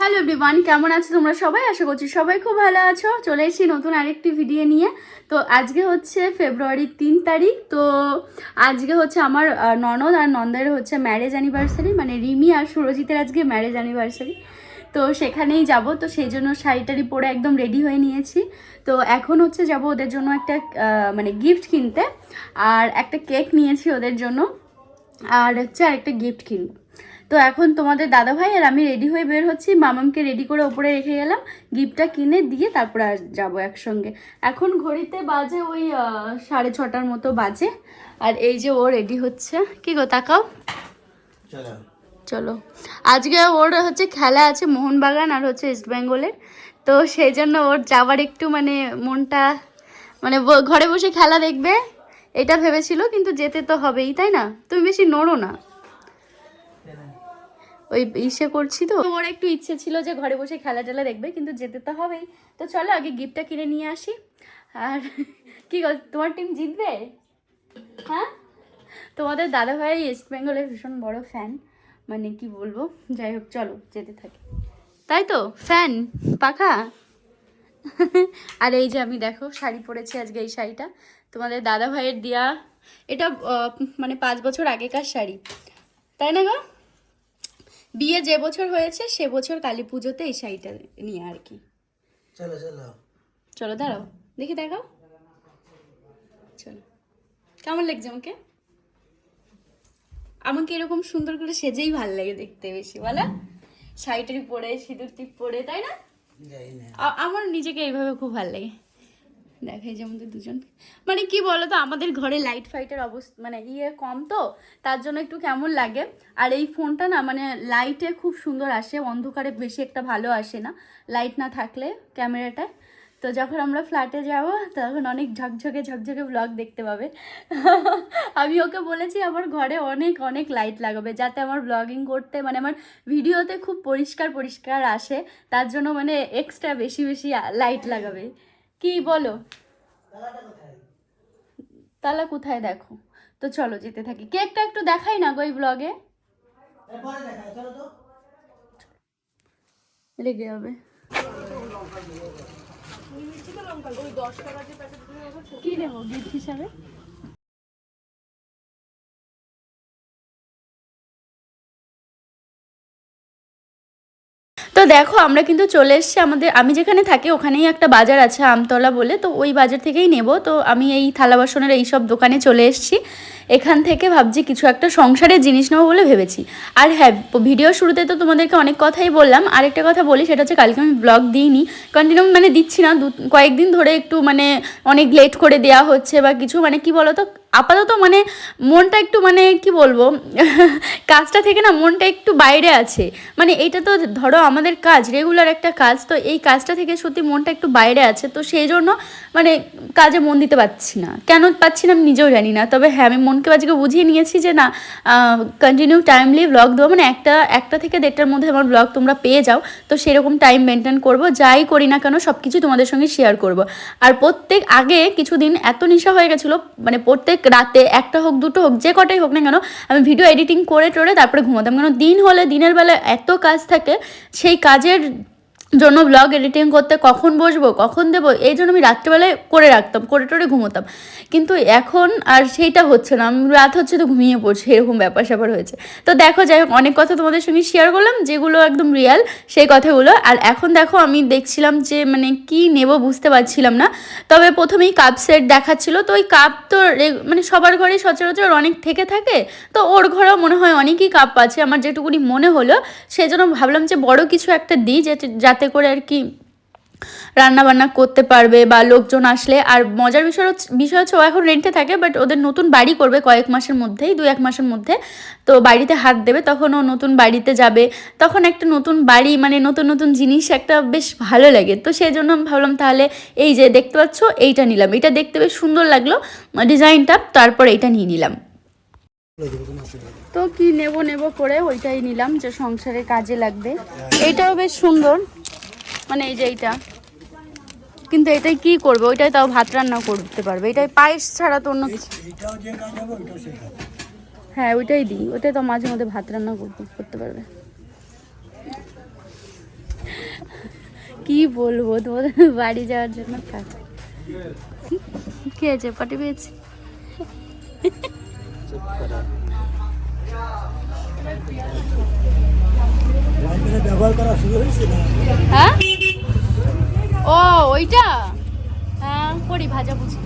Hello everyone কেমন আছো তোমরা সবাই? আশা করছি সবাই খুব ভালো আছো। চলে এসেছি নতুন আরেকটি ভিডিও নিয়ে। তো আজকে হচ্ছে ফেব্রুয়ারির তিন তারিখ। তো আজকে হচ্ছে আমার ননদ আর নন্দের হচ্ছে ম্যারেজ অ্যানিভার্সারি মানে রিমি আর সুরজিতের আজকে ম্যারেজ অ্যানিভার্সারি তো সেখানেই যাব। তো সেই জন্য শাড়িটারি পরে একদম রেডি হয়ে নিয়েছি। তো এখন হচ্ছে যাব ওদের জন্য একটা মানে গিফট কিনতে। আর একটা কেক নিয়েছি ওদের জন্য। আর হচ্ছে আরেকটা গিফট কিনবো। তো এখন তোমাদের দাদা ভাই আর আমি রেডি হয়ে বের হচ্ছি। মামামকে রেডি করে ওপরে রেখে গেলাম। গিফটটা কিনে দিয়ে তারপরে আর যাব একসঙ্গে। এখন ঘড়িতে বাজে ওই সাড়ে ছটার মতো বাজে। আর এই যে ও রেডি হচ্ছে। কি গো তাকাও। চলো। চলো। আজকে ওর হচ্ছে খেলা আছে মোহনবাগান আর হচ্ছে ইস্ট বেঙ্গলের তো সেই জন্য ওর যাওয়ার একটু মানে মনটা মানে ঘরে বসে খেলা দেখবে। এটা ভেবেছিল কিন্তু যেতে তো হবেই তাই না? তুমি বেশি নড়ো না। ওই ইসে করছি তো। ওর একটু ইচ্ছে ছিল যে ঘরে বসে খেলা টেলা দেখবে কিন্তু যেতে তো হবেই। তো চলো আগে গিফটটা কিনে নিয়ে আসি। আর কি তোমার টিম জিতবে? হ্যাঁ? তোমাদের দাদা ভাই ইস্ট বেঙ্গলের ভীষণ বড় ফ্যান মানে কি বলব? যাই হোক চলো যেতে থাকি। তাই তো? ফ্যান পাখা? আর এই যে আমি দেখো শাড়ি পরেছি আজকে এই শাড়িটা। তোমাদের দাদা ভাইয়ের দেয়া। এটা মানে পাঁচ বছর আগেকার শাড়ি। তাই না গো? বিয়ে যে বছর হয়েছে সে বছর কালী পুজোতে এই শাড়িটা নিয়ে আর কি। চলো চলো। চলো দাঁড়াও। দেখি দেখাও। চলো। কেমন লাগছে আমাকে? আমাকে এরকম সুন্দর করে সেজেই ভালো লাগে দেখতে বেশি বলো? শাড়িটারি পরে সিঁদুর টিপ পরে তাই না? আমার নিজেকে এইভাবে খুব ভালো লাগে। দেখাই যে আমাদের দুজন মানে কি বলতো, আমাদের ঘরে লাইট ফাইটের অবস্থা মানে ইয়ে কম তো, তার জন্য একটু কেমন লাগে। আর এই ফোনটা না মানে লাইটে খুব সুন্দর আসে, অন্ধকারে বেশি একটা ভালো আসে না লাইট না থাকলে ক্যামেরাটায়। তো যখন আমরা ফ্ল্যাটে যাব, তখন অনেক ঝকঝকে ঝকঝকে ব্লগ দেখতে পাবে। আমি ওকে বলেছি, আমার ঘরে অনেক অনেক লাইট লাগাবে, যাতে আমার ব্লগিং করতে মানে আমার ভিডিওতে খুব পরিষ্কার পরিষ্কার আসে। তার জন্য মানে এক্সট্রা বেশি বেশি লাইট লাগাবে। কি বলো? তালা কোথায় দেখো? তো চলো যেতে থাকি। কেকটা একটু দেখাই না গো এই ব্লগে লেগে যাবে। কি নেব গিফট হিসাবে? দেখো, আমরা কিন্তু চলে এসছি আমাদের, আমি যেখানে থাকি ওখানেই একটা বাজার আছে আমতলা বলে, তো ওই বাজার থেকেই নেব। তো আমি এই থালা বাসনের এইসব দোকানে চলে এসেছি। এখান থেকে ভাবছি কিছু একটা সংসারের জিনিস নেব বলে ভেবেছি। আর হ্যাঁ ভিডিও শুরুতে তো তোমাদেরকে অনেক কথাই বললাম। আরেকটা কথা বলি, সেটা হচ্ছে কালকে আমি ব্লগ দিইনি। কন্টিনিউ মানে দিচ্ছি না, দু, কয়েকদিন ধরে একটু মানে অনেক লেট করে দেওয়া হচ্ছে বা কিছু মানে কি বলতো, আপাতত মানে মনটা একটু মানে কি বলব, কাজটা থেকে না মনটা একটু বাইরে আছে। মানে এটা তো ধরো আমাদের কাজ রেগুলার একটা কাজ, তো এই কাজটা থেকে সত্যি মনটা একটু বাইরে আছে। তো সেই জন্য মানে কাজে মন দিতে পারছি না। কেন পাচ্ছি না আমি নিজেও জানি না, তবে হ্যাঁ আমি মনকে আজকে বুঝিয়ে নিয়েছি যে না কন্টিনিউ টাইমলি ব্লগ দেবো। মানে একটা একটা থেকে দেড়টার মধ্যে আমার ব্লগ তোমরা পেয়ে যাও। তো সেরকম টাইম মেনটেন করব। যাই করি না কেন সব কিছু তোমাদের সঙ্গে শেয়ার করব। আর প্রত্যেক, আগে কিছুদিন এত নেশা হয়ে গেছিল মানে প্রত্যেক রাতে একটা হোক, দুটো হোক, যে কটাই হোক না কেন, আমি ভিডিও এডিটিং করে টোরে তারপরে ঘুমাতাম। কেন দিন হলে, দিনের বেলা এত কাজ থাকে, সেই কাজের জন্য ব্লগ এডিটিং করতে কখন বসবো, কখন দেবো, এই জন্য আমি রাত্রেবেলায় করে রাখতাম, করে টোরে ঘুমোতাম। কিন্তু এখন আর সেইটা হচ্ছে না রাত হচ্ছে তো ঘুমিয়ে পড়ছি, এরকম ব্যাপার স্যাপার হয়েছে। তো দেখো, যাই হোক, অনেক কথা তোমাদের সঙ্গে শেয়ার করলাম, যেগুলো একদম রিয়াল সেই কথাগুলো। আর এখন দেখো, আমি দেখছিলাম যে মানে কি নেব বুঝতে পারছিলাম না। তবে প্রথমেই কাপ সেট দেখাচ্ছিল, তো ওই কাপ তো মানে সবার ঘরেই সচরাচর অনেক থেকে থাকে, তো ওর ঘরেও মনে হয় অনেকই কাপ আছে। আমার যেটুকুনি মনে হলো সেই জন্য ভাবলাম যে বড় কিছু একটা দিই যাতে যাতে করে আর কি রান্না বান্না করতে পারবে বা লোকজন আসলে। আর মজার বিষয় বিষয় হচ্ছে ও এখন রেন্টে থাকে বাট ওদের নতুন বাড়ি করবে কয়েক মাসের মধ্যেই, দু এক মাসের মধ্যে। তো বাড়িতে হাত দেবে, তখন ও নতুন বাড়িতে যাবে। তখন একটা নতুন বাড়ি মানে নতুন নতুন জিনিস একটা বেশ ভালো লাগে। তো সেই জন্য আমি ভাবলাম তাহলে এই যে দেখতে পাচ্ছ, এইটা নিলাম। এটা দেখতে বেশ সুন্দর লাগল, ডিজাইনটা, তারপর এইটা নিয়ে নিলাম। তো কি নেব নেব করে ওইটাই নিলাম যে সংসারে কাজে লাগবে। এইটাও বেশ সুন্দর মানে এই যে এইটা। কিন্তু এটাই কি করবে? ওইটাই তাও ভাত রান্না করতে পারবে। এটাই পায়েস ছাড়া তো অন্য কিছু। হ্যাঁ ওইটাই দিই। ওটাই তো মাঝে মধ্যে ভাত রান্না করতে পারবে। কি বলব? তোমাদের বাড়ি যাওয়ার জন্য খেয়েছে, পাটি পেয়েছি। ওয়াইফাই ব্যবহার করা শুরু হয়েছে হ্যাঁ? ও ওইটা? হ্যাঁ করি ভাজা বুঝি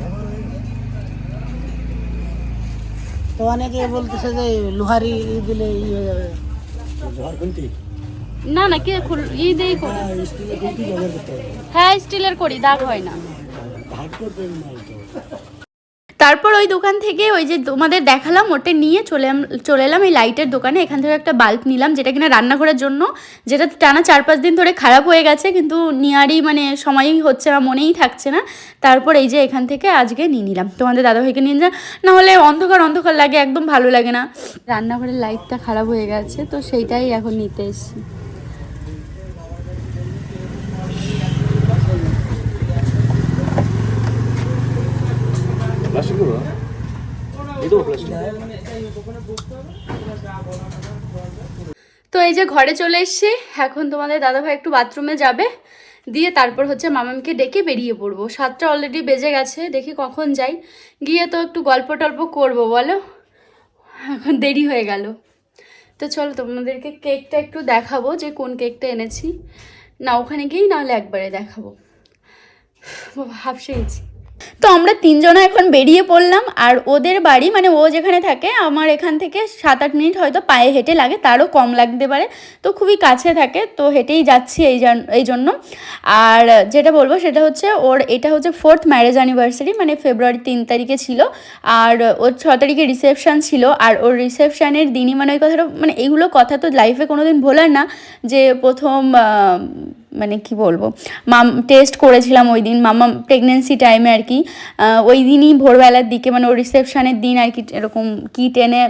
তো অনেকে বলতেছে যে লোহারি দিলে ই হয়ে যাবে। লোহার খুলতি না না কে খুল ই করি। হবে। হ্যাঁ স্টিলের করি দাগ হয় না। করতে তারপর ওই দোকান থেকে ওই যে তোমাদের দেখালাম, ওটা নিয়ে চলে চলে এলাম এই লাইটের দোকানে। এখান থেকে একটা বাল্ব নিলাম, যেটা কিনা রান্নাঘরের জন্য। যেটা টানা চার পাঁচ দিন ধরে খারাপ হয়ে গেছে, কিন্তু নেওয়ারই মানে সময়ই হচ্ছে না, মনেই থাকছে না। তারপর এই যে এখান থেকে আজকে নিয়ে নিলাম। তোমাদের দাদাভাইকে নিয়ে নিলাম না হলে অন্ধকার অন্ধকার লাগে, একদম ভালো লাগে না। রান্নাঘরের লাইটটা খারাপ হয়ে গেছে, তো সেইটাই এখন নিতে এসেছি। তো এই যে ঘরে চলে এসছি, এখন তোমাদের দাদাভাই একটু বাথরুমে যাবে, দিয়ে তারপর হচ্ছে মামামকে ডেকে বেরিয়ে পড়ব। সাতটা অলরেডি বেজে গেছে, দেখি কখন যাই। গিয়ে তো একটু গল্প টল্প করব, বলো? এখন দেরি হয়ে গেল। তো চলো তোমাদেরকে কেকটা একটু দেখাবো যে কোন কেকটা এনেছি। না, ওখানে গিয়েই নাহলে একবারে দেখাবো। হাফসে গেছি তো আমরা তিনজনা এখন বেরিয়ে পড়লাম, আর ওদের বাড়ি মানে ও যেখানে থাকে, আমার এখান থেকে সাত আট মিনিট হয়তো পায়ে হেঁটে লাগে, তারও কম লাগতে পারে। তো খুবই কাছে থাকে, তো হেঁটেই যাচ্ছি এই এই জন্য। আর যেটা বলব সেটা হচ্ছে, ওর, এটা হচ্ছে ফোর্থ ম্যারেজ অ্যানিভার্সারি মানে ফেব্রুয়ারি তিন তারিখে ছিল। আর ওর ছ তারিখে রিসেপশান ছিল, আর ওর রিসেপশানের দিনই মানে ওই কথাটা মানে এইগুলো কথা তো লাইফে কোনোদিন ভোলার না যে প্রথম মানে কি বলব? মাম টেস্ট করেছিলাম ওই দিন মামা প্রেগনেন্সি টাইমে আর কি। ওই দিনই ভোরবেলার দিকে মানে ওর রিসেপশানের দিন আর কি, এরকম কি টেনে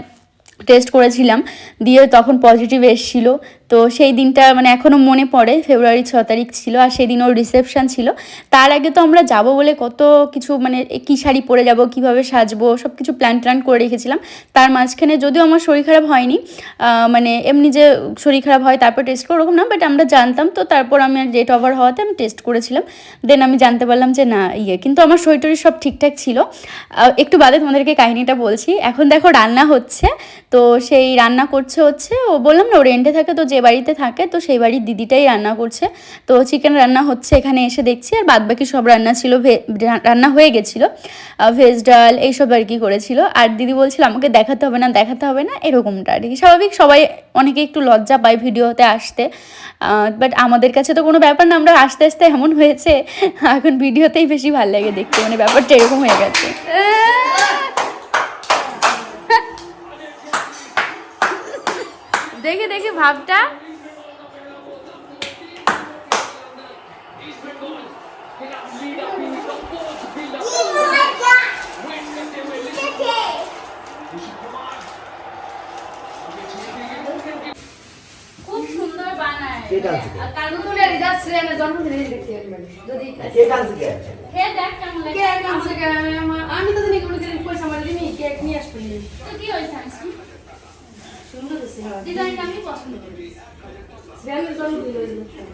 টেস্ট করেছিলাম। দিয়ে তখন পজিটিভ এসেছিল। তো সেই দিনটা মানে এখনও মনে পড়ে, ফেব্রুয়ারি ছ তারিখ ছিল আর সেদিন ওর রিসেপশান ছিল। তার আগে তো আমরা যাব বলে কত কিছু মানে কী শাড়ি পরে যাব, কীভাবে সাজবো সব কিছু প্ল্যান ট্যান করে রেখেছিলাম। তার মাঝখানে যদিও আমার শরীর খারাপ হয়নি মানে এমনি যে শরীর খারাপ হয় তারপর টেস্ট করে ওরকম না বাট আমরা জানতাম তো তারপর আমি ডেট ওভার হওয়াতে আমি টেস্ট করেছিলাম। দেন আমি জানতে পারলাম যে না ইয়ে কিন্তু আমার শরীর সব ঠিকঠাক ছিল। একটু বাদে তোমাদেরকে কাহিনিটা বলছি। এখন দেখো রান্না হচ্ছে, তো সেই রান্না করছে হচ্ছে, ও বললাম না ও রেন্টে থাকে তো যে বাড়িতে থাকে, তো সেই বাড়ির দিদিটাই রান্না করছে। তো চিকেন রান্না হচ্ছে এখানে এসে দেখছি, আর বাদবাকি সব রান্না ছিল রান্না হয়ে গেছিল। ভেজ ডাল এইসব আর কি করেছিল। আর দিদি বলছিল, আমাকে দেখাতে হবে না, দেখাতে হবে না, এরকমটা আর কি। স্বাভাবিক সবাই অনেকে একটু লজ্জা পায় ভিডিওতে আসতে। বাট আমাদের কাছে তো কোনো ব্যাপার না, আমরা আস্তে আস্তে এমন হয়েছে। এখন ভিডিওতেই বেশি ভালো লাগে দেখতে মানে ব্যাপারটা এরকম হয়ে গেছে। দেখে দেখে ভাবটা। খুব সুন্দর বানায়। রিজার্ভ জন্মদিনে দেখতে যদি কে দেখ কেমন লাগে? আমি তো জানি কোনো দিন পয়সা দিনই কেক নিয়ে আসব তো কি হয়েছে হ্যাঁ। আমি পছন্দ করি শ্রেয়ানের জন্মদিন হয়েছে।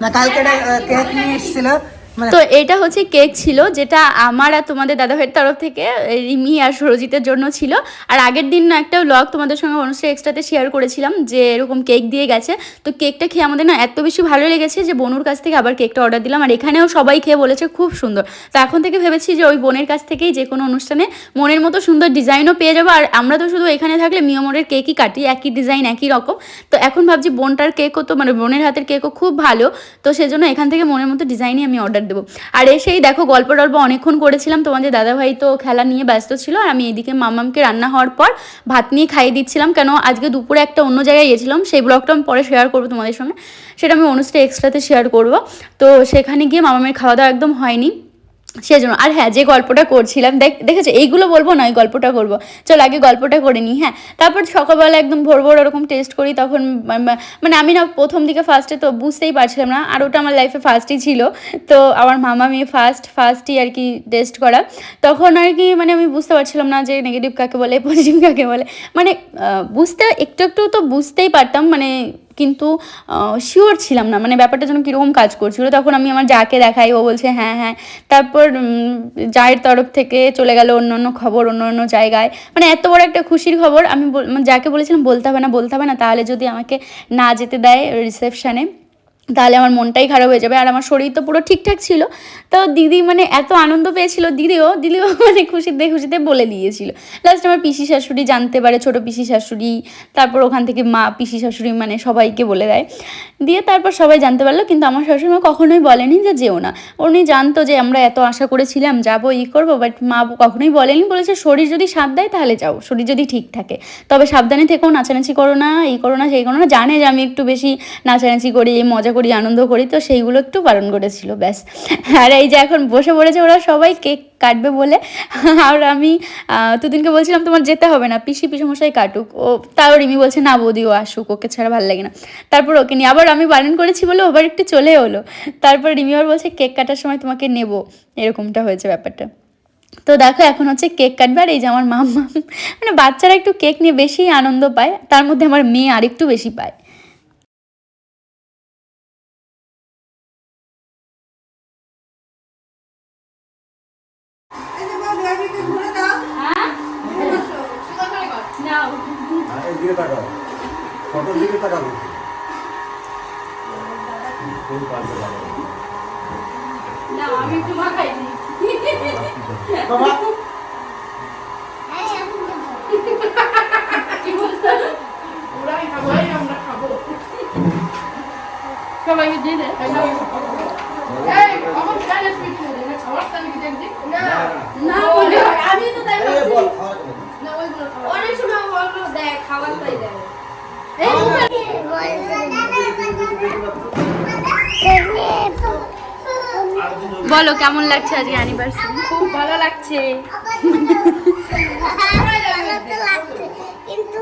না কালকে কেক নিয়ে এসেছিল মানে তো এটা হচ্ছে কেক ছিল, যেটা আমার আর তোমাদের দাদাভাইয়ের তরফ থেকে রিমি আর সুরজিতের জন্য ছিল। আর আগের দিন একটা ব্লগ তোমাদের সঙ্গে অনুষ্ঠান এক্সট্রাতে শেয়ার করেছিলাম, যে এরকম কেক দিয়ে গেছে। তো কেকটা খেয়ে আমাদের না এত বেশি ভালো লেগেছে যে বনুর কাছ থেকে আবার কেকটা অর্ডার দিলাম। আর এখানেও সবাই খেয়ে বলেছে খুব সুন্দর। তো এখন থেকে ভেবেছি যে ওই বোনের কাছ থেকেই যে কোনো অনুষ্ঠানে মনের মতো সুন্দর ডিজাইনও পেয়ে যাব। আর আমরা তো শুধু এখানে থাকলে মিয়মরের কেকই কাটি, একই ডিজাইন একই রকম। তো এখন ভাবছি বোনটার কেকও তো মানে বোনের হাতের কেকও খুব ভালো। তো সেজন্য এখান থেকে মনের মতো ডিজাইনই আমি অর্ডার দেবো। আর এসেই দেখো, গল্প টল্প অনেকক্ষণ করেছিলাম তোমাদের দাদাভাই তো খেলা নিয়ে ব্যস্ত ছিল, আর আমি এদিকে মামামকে রান্না হওয়ার পর ভাত নিয়ে খাইয়ে দিচ্ছিলাম। কেন, আজকে দুপুরে একটা অন্য জায়গায় গিয়েছিলাম, সেই ব্লগটা আমি পরে শেয়ার করব তোমাদের সঙ্গে সেটা আমি অনুষ্ঠানে এক্সট্রাতে শেয়ার করব। তো সেখানে গিয়ে মামামের খাওয়া দাওয়া একদম হয়নি। সেজন্য। আর হ্যাঁ যে গল্পটা করছিলাম, দেখ, দেখেছ? এইগুলো বলব না, ওই গল্পটা করব। চল, আগে গল্পটা করে নিই হ্যাঁ? তারপর সকালবেলা একদম ভোর ভোর ওরকম টেস্ট করি, তখন মানে আমি না প্রথম দিকে ফার্স্টে তো বুঝতেই পারছিলাম না, আর ওটা আমার লাইফে ফার্স্টই ছিল। তো আমার মামা মেয়ে ফার্স্ট ফার্স্টই আর কি টেস্ট করা। তখন আর কি মানে আমি বুঝতে পারছিলাম না যে নেগেটিভ কাকে বলে পজিটিভ কাকে বলে। মানে বুঝতে, একটু একটু তো বুঝতেই পারতাম মানে কিন্তু শিওর ছিলাম না। মানে ব্যাপারটা যেন কীরকম কাজ করছিল। তখন আমি আমার যাকে দেখাই, ও বলছে হ্যাঁ হ্যাঁ। তারপর যায়ের তরফ থেকে চলে গেল অন্য অন্য খবর, অন্য অন্য জায়গায়। মানে এত বড় একটা খুশির খবর। আমি মানে যাকে বলেছিলাম, বলতে হবে না, বলতে হবে না। তাহলে যদি আমাকে না যেতে দেয় রিসেপশানে তাহলে আমার মনটাই খারাপ হয়ে যাবে। আর আমার শরীর তো পুরো ঠিকঠাক ছিল। তো দিদি মানে এত আনন্দ পেয়েছিল দিদিও দিদিও মানে খুশিতে খুশিতে বলে দিয়েছিল। লাস্ট আমার পিসি শাশুড়ি জানতে পারে, ছোট পিসি শাশুড়ি, তারপর ওখান থেকে মা, পিসি শাশুড়ি মানে সবাইকে বলে দেয়। দিয়ে তারপর সবাই জানতে পারল, কিন্তু আমার শাশুড়ি মা কখনোই বলেনি যে যেও না। উনি জানতো যে আমরা এত আশা করেছিলাম, যাব, ই করব বাট মা কখনোই বলেনি। বলেছে, শরীর যদি সাথ দেয় তাহলে যাও, শরীর যদি ঠিক থাকে। তবে সাবধানে থেকেও নাচানাচি করো না এই করো না, সেই করো না। জানে যে আমি একটু বেশি নাচানাচি করি, মজা করি, আনন্দ করি, তো সেইগুলো একটু বারণ করেছিল, ব্যাস। আর এই যে এখন বসে পড়েছে, ওরা সবাই কেক কাটবে বলে। আর আমি দুদিনকে বলছিলাম, তোমার যেতে হবে না, পিসি, পিসমশাই কাটুক। ও, তাও রিমি বলছে, না বৌদি, ও আসুক, ওকে ছাড়া ভালো লাগে না। তারপর ওকে নিয়ে আবার আমি বারণ করেছি বলে ওবার একটু চলে হলো তারপর রিমি আবার বলছে, কেক কাটার সময় তোমাকে নেব। এরকমটা হয়েছে ব্যাপারটা। তো দেখো, এখন হচ্ছে কেক কাটবে, আর এই যে আমার মাম্মা মানে বাচ্চারা একটু কেক নিয়ে বেশি আনন্দ পায়, তার মধ্যে আমার মেয়ে আরেকটু বেশি পায়। আমি একটু মাখাই দিই বাবা ওরাই খাব আমরা খাব সবাইকে দিয়ে দে এই আমার ফ্যানের স্পিড করে না খাওয়ার তাহলে কি দেখছি না না বলে আমি তো তাই বলছি না ওইগুলো খাওয়া অনেক সময় ওগুলো দেয় খাবার তাই দেয় এই বলো কেমন লাগছে আজকে অ্যানিভার্সারি খুব ভালো লাগছে। কিন্তু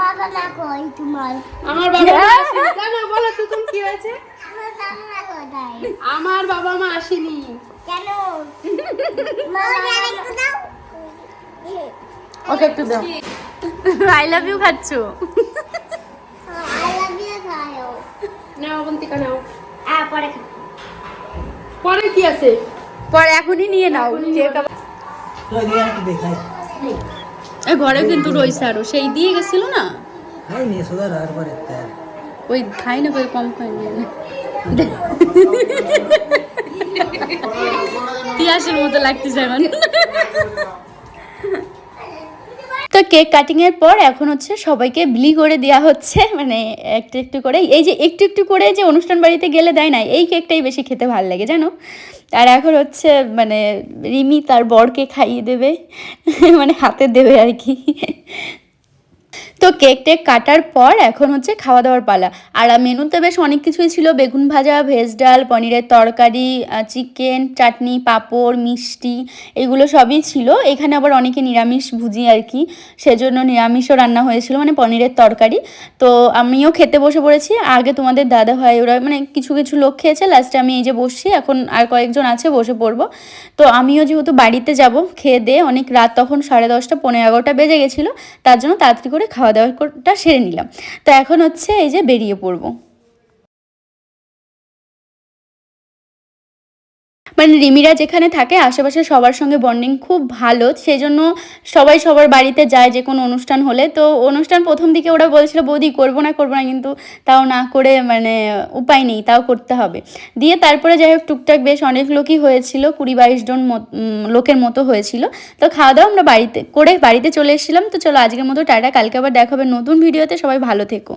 বাবা না কই তোমার আমার বাবা মা আসেনি। না না বলো তো তুমি কি হয়েছে? আমার বাবা কোথায় আমার বাবা মা আসেনি। কেন মামা একটু দাও ওকে একটু দাও। আই লাভ ইউ খাচ্ছ? আই লাভ ইউ খাও নাও অবন্তিকা নাও। আ পরে খাও পরে কি আছে? পরে এখনই নিয়ে নাও এই ঘরে কিন্তু রয়েছে আরও। সেই দিয়ে গেছিল না? খাই নিয়ে সোজা আর পরে ওই খাই না কম খাই না। তিয়াসের মতো লাগতেছে এখন তো কেক কাটিংয়ের পর এখন হচ্ছে সবাইকে বিলি করে দেওয়া হচ্ছে মানে একটু একটু করে এই যে একটু একটু করে যে অনুষ্ঠান বাড়িতে গেলে দেয় না, এই কেকটাই বেশি খেতে ভালো লাগে, জানো? আর এখন হচ্ছে মানে রিমি তার বরকে খাইয়ে দেবে মানে হাতে দেবে আর কি। তো কেক টেক কাটার পর এখন হচ্ছে খাওয়া দাওয়ার পালা। আর মেনুতে বেশ অনেক কিছুই ছিল। বেগুন ভাজা, ভেজ ডাল, পনিরের তরকারি চিকেন, চাটনি, পাঁপড়, মিষ্টি, এগুলো সবই ছিল। এখানে আবার অনেকে নিরামিষ ভুজি আর কি। সেজন্য নিরামিষও রান্না হয়েছিল মানে পনিরের তরকারি। তো আমিও খেতে বসে পড়েছি। আগে তোমাদের দাদা ভাই ওরা মানে কিছু কিছু লোক খেয়েছে। লাস্টে আমি এই যে বসছি, এখন আর কয়েকজন আছে, বসে পড়ব। তো আমিও যেহেতু বাড়িতে যাব, খেয়ে দিয়ে অনেক রাত তখন সাড়ে দশটা পনেরো এগারোটা বেজে গেছিল, তার জন্য তাড়াতাড়ি করে খাওয়া দাওয়াটা সেরে নিলাম। তো এখন হচ্ছে এই যে বেরিয়ে পড়ব। মানে রিমিরা যেখানে থাকে, আশেপাশে সবার সঙ্গে বন্ডিং খুব ভালো। সেই জন্য সবাই সবার বাড়িতে যায় যে কোনো অনুষ্ঠান হলে। তো অনুষ্ঠান প্রথম দিকে ওরা বলছিল, বৌদি, করব না করব না। কিন্তু তাও না করে মানে উপায় নেই, তাও করতে হবে। দিয়ে তারপরে যাই হোক, টুকটাক বেশ অনেক লোকই হয়েছিল, কুড়ি বাইশ জন লোকের মতো হয়েছিল। তো খাওয়া দাওয়া আমরা বাড়িতে করে বাড়িতে চলে এসেছিলাম। তো চলো আজকের মতো, টাটা। কালকে আবার দেখা হবে নতুন ভিডিওতে। সবাই ভালো থেকো।